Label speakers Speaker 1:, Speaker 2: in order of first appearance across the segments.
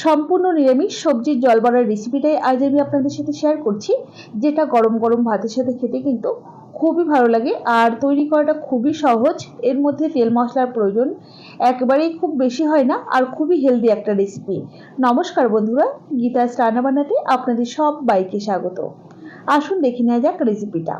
Speaker 1: সম্পূর্ণ নিরামিষ সবজির জল বড়ার রেসিপিটাই আজ আমি আপনাদের সাথে শেয়ার করছি, যেটা গরম গরম ভাতের সাথে খেতে কিন্তু খুবই ভালো লাগে আর তৈরি করাটা খুবই সহজ। এর মধ্যে তেল মশলার প্রয়োজন একবারেই খুব বেশি হয় না আর খুবই হেলদি একটা রেসিপি নমস্কার বন্ধুরা গীতা রান্না বানাতে আপনাদের সব বাইকে স্বাগত। আসুন দেখে নেওয়া যাক রেসিপিটা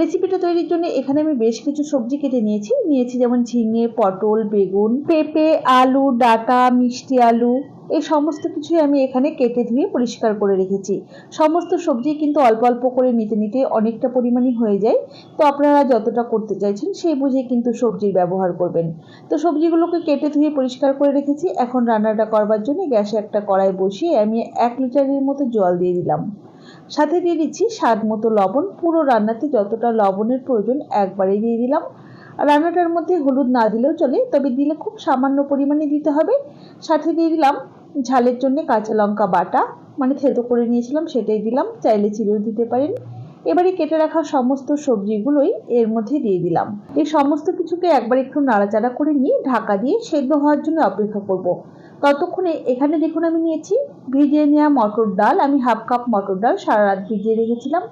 Speaker 1: রেসিপিটা তৈরির জন্য এখানে আমি বেশ কিছু সবজি কেটে নিয়েছি। নিয়েছি যেমন ঝিঙে, পটল, বেগুন, পেঁপে, আলু, ডাটা, মিষ্টি আলু এই সমস্ত কিছুই আমি এখানে কেটে ধুয়ে পরিষ্কার করে রেখেছি। সমস্ত সবজি কিন্তু অল্প অল্প করে নিতে নিতে অনেকটা পরিমাণই হয়ে যায়। তো আপনারা যতটা করতে চাইছেন সেই বুঝে কিন্তু সবজির ব্যবহার করবেন। তো সবজিগুলোকে কেটে ধুয়ে পরিষ্কার করে রেখেছি। এখন রান্নাটা করবার জন্য গ্যাসে একটা কড়াই বসিয়ে আমি এক লিটারের মতো জল দিয়ে দিলাম। সাথে দিয়ে দিচ্ছি স্বাদ মতো লবণ। পুরো রান্নাতে যতটা লবণের প্রয়োজন একবারেই দিয়ে দিলাম। রান্নাটার মধ্যে হলুদ না দিলেও চলে, তবে দিলে খুব সামান্য পরিমাণে দিতে হবে। সাথে দিয়ে দিলাম ঝালের জন্য কাঁচা লঙ্কা বাটা। মানে থেতো করে নিয়েছিলাম, সেটাই দিলাম। চাইলে চিড়েও দিতে পারেন। এবারে কেটে রাখা সমস্ত সবজিগুলোই এর মধ্যে দিয়ে দিলাম। এই সমস্ত কিছুকে একবার একটু নাড়াচাড়া করে নিয়ে ঢাকা দিয়ে সেদ্ধ হওয়ার জন্য অপেক্ষা করব। ততক্ষণে এখানে দেখুন আমি নিয়েছি ভিজিয়ে নেওয়া মটর ডাল। আমি হাফ কাপ মটর ডাল সারা রাত ভিজিয়ে রেখেছিলাম।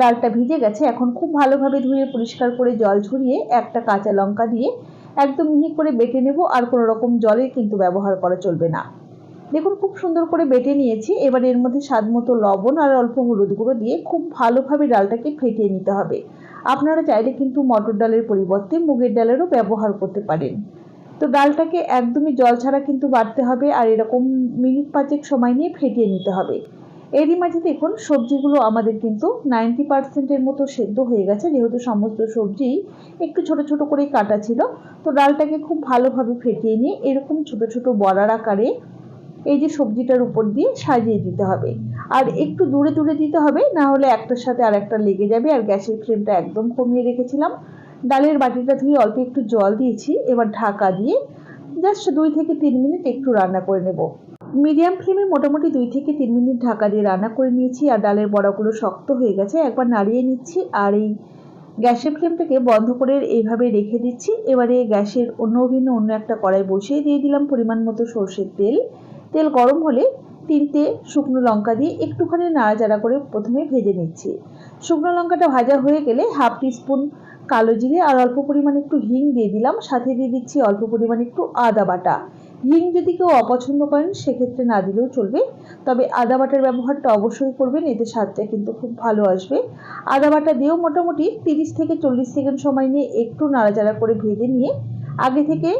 Speaker 1: ডালটা ভিজে গেছে। এখন খুব ভালোভাবে ধুয়ে পরিষ্কার করে জল ঝরিয়ে একটা কাঁচা লঙ্কা দিয়ে একদম মিহি করে বেটে নেব। আর কোনো রকম জলের কিন্তু ব্যবহার করা চলবে না। দেখুন, খুব সুন্দর করে বেটে নিয়েছি। এবার এর মধ্যে স্বাদ মতো লবণ আর অল্প হলুদ গুঁড়ো দিয়ে খুব ভালোভাবে ডালটাকে ফেটিয়ে নিতে হবে। আপনারা চাইলে কিন্তু মটর ডালের পরিবর্তে মুগের ডালেরও ব্যবহার করতে পারেন। তো ডালটাকে একদমই জল ছাড়া কিন্তু বাড়তে হবে। আর এরকম মিনিট পাঁচেক সময় নিয়ে ফেটিয়ে নিতে হবে। এরই মাঝে দেখুন, সবজিগুলো আমাদের কিন্তু নাইনটি পার্সেন্টের মতো সেদ্ধ হয়ে গেছে। যেহেতু সমস্ত সবজি একটু ছোট ছোট করে কাটা ছিল, তো ডালটাকে খুব ভালোভাবে ফেটিয়ে নিয়ে এরকম ছোট ছোট বড়ার আকারে এই যে সবজিটার উপর দিয়ে সাজিয়ে দিতে হবে। আর একটু দূরে দূরে দিতে হবে, না হলে একটার সাথে আর একটা লেগে যাবে। আর গ্যাসের ফ্লেমটা একদম কমিয়ে রেখেছিলাম। ডালের বাটিটা ধুয়ে অল্প একটু জল দিয়েছি, এবার ঢাকা দিয়ে জাস্ট দুই থেকে তিন মিনিট একটু রান্না করে নেব। মিডিয়াম ফ্লেমে মোটামুটি দুই থেকে তিন মিনিট ঢাকা দিয়ে রান্না করে নিয়েছি আর ডালের বড়াগুলো শক্ত হয়ে গেছে। একবার নাড়িয়ে নিচ্ছি আর এই গ্যাসের ফ্লেমটাকে বন্ধ করে এইভাবে রেখে দিচ্ছি। এবারে গ্যাসের অন্য অভিন্ন অন্য একটা কড়াই বসিয়ে দিয়ে দিলাম পরিমাণ মতো সর্ষের তেল। তেল গরম হলে তিনটে শুকনো লঙ্কা দিয়ে একটুখানি নাড়াচাড়া করে প্রথমে ভেজে নিচ্ছি। শুকনো লঙ্কাটা ভাজা হয়ে গেলে হাফ টিস্পুন কালো জিরে আর অল্প পরিমাণ একটু হিং দিয়ে দিলাম। সাথে দিয়ে দিচ্ছি অল্প পরিমাণ একটু আদা বাটা। হিং যদি কেউ অপছন্দ করেন, সেক্ষেত্রে না দিলেও চলবে। তবে আদা বাটার ব্যবহারটা অবশ্যই করবেন, এতে স্বাদটা কিন্তু খুব ভালো আসবে। আদা বাটা দিয়েও মোটামুটি তিরিশ থেকে চল্লিশ সেকেন্ড সময় নিয়ে একটু নাড়াচাড়া করে ভেজে নিয়ে, আগে থেকে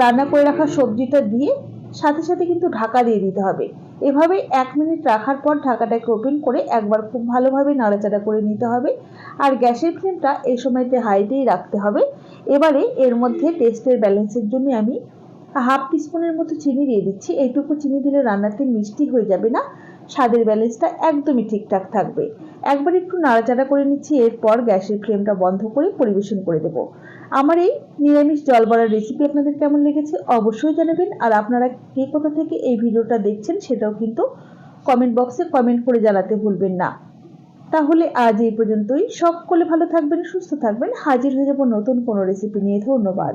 Speaker 1: রান্না করে রাখা সবজিটা দিয়ে সাথে সাথে কিন্তু ঢাকা দিয়ে দিতে হবে। এভাবে এক মিনিট রাখার পর ঢাকাটাকে ওপেন করে একবার খুব ভালোভাবে নাড়াচাড়া করে নিতে হবে। আর গ্যাসের ফ্লেমটা এই সময়তে হাইতেই রাখতে হবে। এবারে এর মধ্যে টেস্টের ব্যালেন্সের জন্য আমি হাফ টিস্পুনের মতো চিনি দিয়ে দিচ্ছি। এইটুকু চিনি দিলে রান্নাতে মিষ্টি হয়ে যাবে না। স্বাদের ব্যালেন্সটা একদমই ঠিকঠাক থাকবে। একবার একটু নাড়াচাড়া করে নিচ্ছি, এরপর গ্যাসের ফ্লেমটা বন্ধ করে পরিবেশন করে দেবো। আমার এই নিরামিষ জল বড়ার রেসিপি আপনাদের কেমন লেগেছে অবশ্যই জানাবেন। আর আপনারা কে কোথা থেকে এই ভিডিওটা দেখছেন সেটাও কিন্তু কমেন্ট বক্সে কমেন্ট করে জানাতে ভুলবেন না। তাহলে আজ এই পর্যন্তই। সকলে ভালো থাকবেন, সুস্থ থাকবেন। হাজির হয়ে যাব নতুন কোনো রেসিপি নিয়ে। ধন্যবাদ।